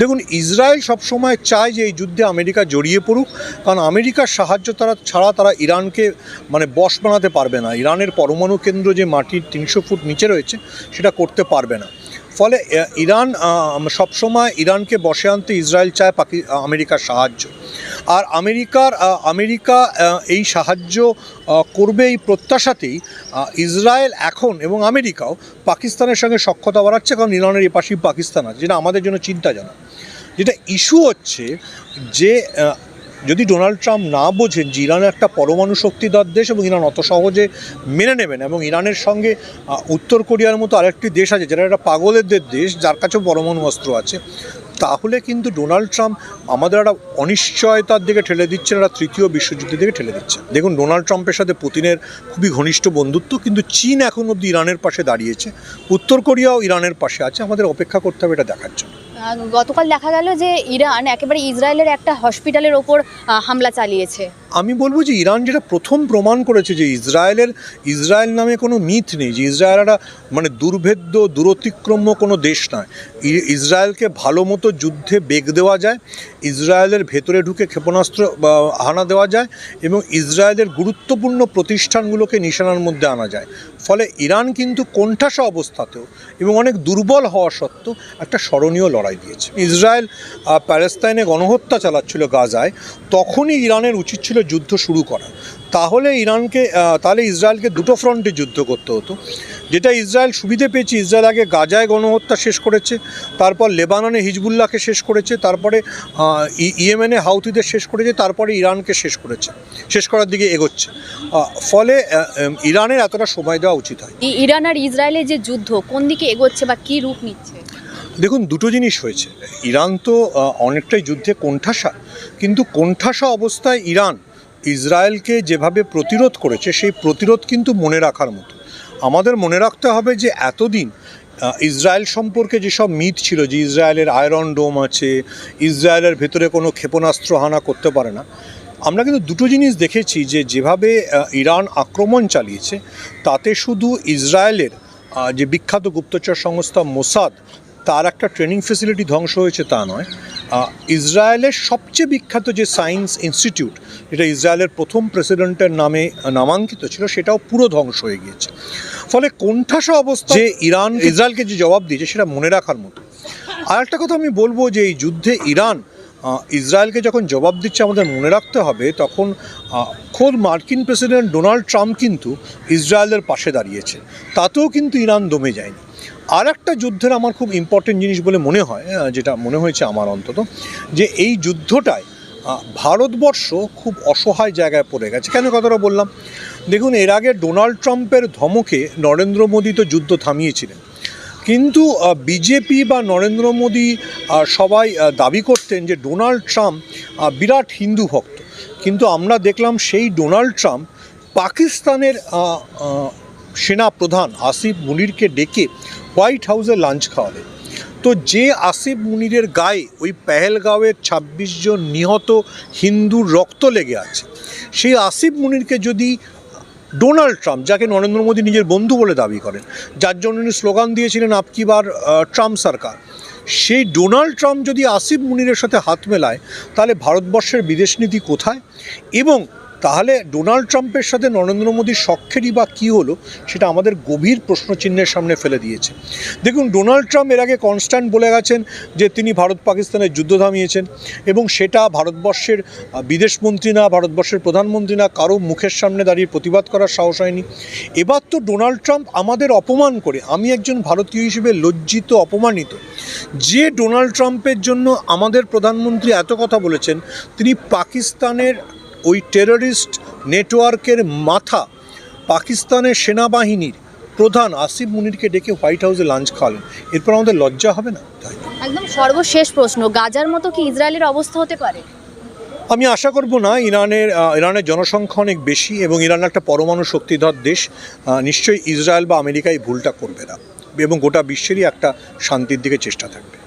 দেখুন, ইসরায়েল সবসময় চায় যে এই যুদ্ধে আমেরিকা জড়িয়ে পড়ুক, কারণ আমেরিকার সাহায্য তারা ছাড়া তারা ইরানকে মানে বশ বানাতে পারবে না। ইরানের পরমাণু কেন্দ্র যে মাটির তিনশো ফুট নিচে রয়েছে, সেটা করতে পারবে না। ফলে ইরান সবসময় ইরানকে বসে আনতে ইসরায়েল চায় পাকি আমেরিকার সাহায্য। আর আমেরিকার আমেরিকা এই সাহায্য করবে এই প্রত্যাশাতেই ইসরায়েল এখন এবং আমেরিকাও পাকিস্তানের সঙ্গে সক্ষতা বাড়াচ্ছে, কারণ ইরানের এপাশেই পাকিস্তান আছে, যেটা আমাদের জন্য চিন্তাজনক। যেটা ইস্যু হচ্ছে যে যদি ডোনাল্ড ট্রাম্প না বোঝেন যে ইরান একটা পরমাণু শক্তিধর দেশ এবং ইরান অত সহজে মেনে নেবেন এবং ইরানের সঙ্গে উত্তর কোরিয়ার মতো আরেকটি দেশ আছে যেটা একটা পাগলেদের দেশ, যার কাছেও পরমাণু অস্ত্র আছে, তাহলে কিন্তু ডোনাল্ড ট্রাম্প আমাদের একটা অনিশ্চয়তার দিকে ঠেলে দিচ্ছেন, একটা তৃতীয় বিশ্বযুদ্ধের দিকে ঠেলে দিচ্ছে দেখুন, ডোনাল্ড ট্রাম্পের সাথে পুতিনের খুবই ঘনিষ্ঠ বন্ধুত্ব, কিন্তু চীন এখন অবধি ইরানের পাশে দাঁড়িয়েছে, উত্তর কোরিয়াও ইরানের পাশে আছে, আমাদের অপেক্ষা করতে হবে এটা দেখার জন্য। গতকাল দেখা গেল যে ইরান একেবারে ইসরায়েলের একটা হসপিটালের ওপর হামলা চালিয়েছে। আমি বলব যে ইরান যেটা প্রথম প্রমাণ করেছে যে ইসরায়েলের, ইসরায়েল নামে কোনো মিথ নেই, যে ইসরায়েল একটা মানে দুর্ভেদ্য, দূরতিক্রম্য কোনো দেশ নয়। ইসরায়েলকে ভালো মতো যুদ্ধে বেগ দেওয়া যায়, ইসরায়েলের ভেতরে ঢুকে ক্ষেপণাস্ত্র হানা দেওয়া যায় এবং ইসরায়েলের গুরুত্বপূর্ণ প্রতিষ্ঠানগুলোকে নিশানার মধ্যে আনা যায়। ফলে ইরান কিন্তু কোণঠাসা অবস্থাতেও এবং অনেক দুর্বল হওয়া সত্ত্বেও একটা স্মরণীয় লড়াই দিয়েছে। ইসরায়েল প্যালেস্তাইনে গণহত্যা চালাচ্ছিল গাজায়, তখনই ইরানের উচিত ছিল যুদ্ধ শুরু করা তাহলে ইরানকে তাহলে ইসরায়েলকে দুটো ফ্রন্টে যুদ্ধ করতে হতো। যেটা ইসরায়েল সুবিধে পেয়েছে, ইসরায়েল আগে গাজায় গণহত্যা শেষ করেছে, তারপর লেবাননে হিজবুল্লাহকে শেষ করেছে, তারপরে ইয়েমেনে হাউতিদের শেষ করেছে, তারপরে ইরানকে শেষ করেছে, শেষ করার দিকে এগোচ্ছে। ফলে ইরানের এতটা সময় দেওয়া উচিত হয় ইরান আর ইসরায়েলের যে যুদ্ধ কোন দিকে এগোচ্ছে বা কি রূপ নিচ্ছে? দেখুন, দুটো জিনিস হয়েছে। ইরান তো অনেকটাই যুদ্ধে কোণঠাসা, কিন্তু কোণঠাসা অবস্থায় ইরান ইসরায়েলকে যেভাবে প্রতিরোধ করেছে, সেই প্রতিরোধ কিন্তু মনে রাখার মতো। আমাদের মনে রাখতে হবে যে, এতদিন ইসরায়েল সম্পর্কে যেসব মিথ ছিল যে, ইসরায়েলের আয়রন ডোম আছে, ইসরায়েলের ভেতরে কোনো ক্ষেপণাস্ত্র হানা করতে পারে না, আমরা কিন্তু দুটো জিনিস দেখেছি যে, যেভাবে ইরান আক্রমণ চালিয়েছে, তাতে শুধু ইসরায়েলের যে বিখ্যাত গুপ্তচর সংস্থা মোসাদ তার একটা ট্রেনিং ফেসিলিটি ধ্বংস হয়েছে তা নয়। ইসরায়েলের সবচেয়ে বিখ্যাত যে সায়েন্স ইনস্টিটিউট যেটা ইসরায়েলের প্রথম প্রেসিডেন্টের নামে নামাঙ্কিত ছিল সেটাও পুরো ধ্বংস হয়ে গিয়েছে। ফলে কোণঠাসা অবস্থা যে ইরান ইসরায়েলকে যে জবাব দিয়েছে সেটা মনে রাখার মতো। আর একটা কথা আমি বলব যে এই যুদ্ধে ইরান ইসরায়েলকে যখন জবাব দিচ্ছে আমাদের মনে রাখতে হবে তখন খোদ মার্কিন প্রেসিডেন্ট ডোনাল্ড ট্রাম্প কিন্তু ইসরায়েলের পাশে দাঁড়িয়েছে। তাতেও কিন্তু ইরান দমে যায়নি। আর একটা যুদ্ধের আমার খুব ইম্পর্টেন্ট জিনিস বলে মনে হয় যেটা মনে হয়েছে আমার অন্তত, যে এই যুদ্ধটায় ভারতবর্ষ খুব অসহায় জায়গায় পড়ে গেছে। কেন কথাটা বললাম? দেখুন, এর আগে ডোনাল্ড ট্রাম্পের ধমকে নরেন্দ্র মোদী তো যুদ্ধ থামিয়েছিলেন। কিন্তু বিজেপি বা নরেন্দ্র মোদী সবাই দাবি করতেন যে ডোনাল্ড ট্রাম্প বিরাট হিন্দু ভক্ত। কিন্তু আমরা দেখলাম সেই ডোনাল্ড ট্রাম্প পাকিস্তানের সেনা প্রধান আসিফ মুনিরকে ডেকে হোয়াইট হাউসে লাঞ্চ খাওয়ালেন তো যে আসিফ মুনিরের গায়ে ওই পেহেলগাঁওয়ের ছাব্বিশ জন নিহত হিন্দুর রক্ত লেগে আছে, সেই আসিফ মুনিরকে যদি ডোনাল্ড ট্রাম্প, যাকে নরেন্দ্র মোদী নিজের বন্ধু বলে দাবি করেন, যার জন্য উনি স্লোগান দিয়েছিলেন আপকিবার ট্রাম্প সরকার, সেই ডোনাল্ড ট্রাম্প যদি আসিফ মুনিরের সাথে হাত মেলায়, তাহলে ভারতবর্ষের বিদেশ নীতি কোথায়? এবং তাহলে ডোনাল্ড ট্রাম্পের সাথে নরেন্দ্র মোদীর সখ্যেরই বা কী হলো সেটা আমাদের গভীর প্রশ্নচিহ্নের সামনে ফেলে দিয়েছে। দেখুন, ডোনাল্ড ট্রাম্প এর আগে কনস্ট্যান্ট বলে গেছেন যে তিনি ভারত পাকিস্তানের যুদ্ধ থামিয়েছেন এবং সেটা ভারতবর্ষের বিদেশমন্ত্রী না, ভারতবর্ষের প্রধানমন্ত্রী না, কারও মুখের সামনে দাঁড়িয়ে প্রতিবাদ করার সাহস হয়নি। এবার তো ডোনাল্ড ট্রাম্প আমাদের অপমান করে, আমি একজন ভারতীয় হিসেবে লজ্জিত, অপমানিত, যে ডোনাল্ড ট্রাম্পের জন্য আমাদের প্রধানমন্ত্রী এত কথা বলেছেন, তিনি পাকিস্তানের ওই টেররিস্ট নেটওয়ার্কের মাথা পাকিস্তানের সেনাবাহিনীর প্রধান আসিফ মুনিরকে ডেকে হোয়াইট হাউসে লাঞ্চ খাওয়ালেন। এরপর আমাদের লজ্জা হবে না? একদম সর্বশেষ প্রশ্ন গাজার মতো কি ইসরায়েলের অবস্থা হতে পারে? আমি আশা করব না ইরানের ইরানের জনসংখ্যা অনেক বেশি এবং ইরান একটা পরমাণু শক্তিধর দেশ নিশ্চয়ই ইসরায়েল বা আমেরিকা এই ভুলটা করবে না এবং গোটা বিশ্বেরই একটা শান্তির দিকে চেষ্টা থাকবে।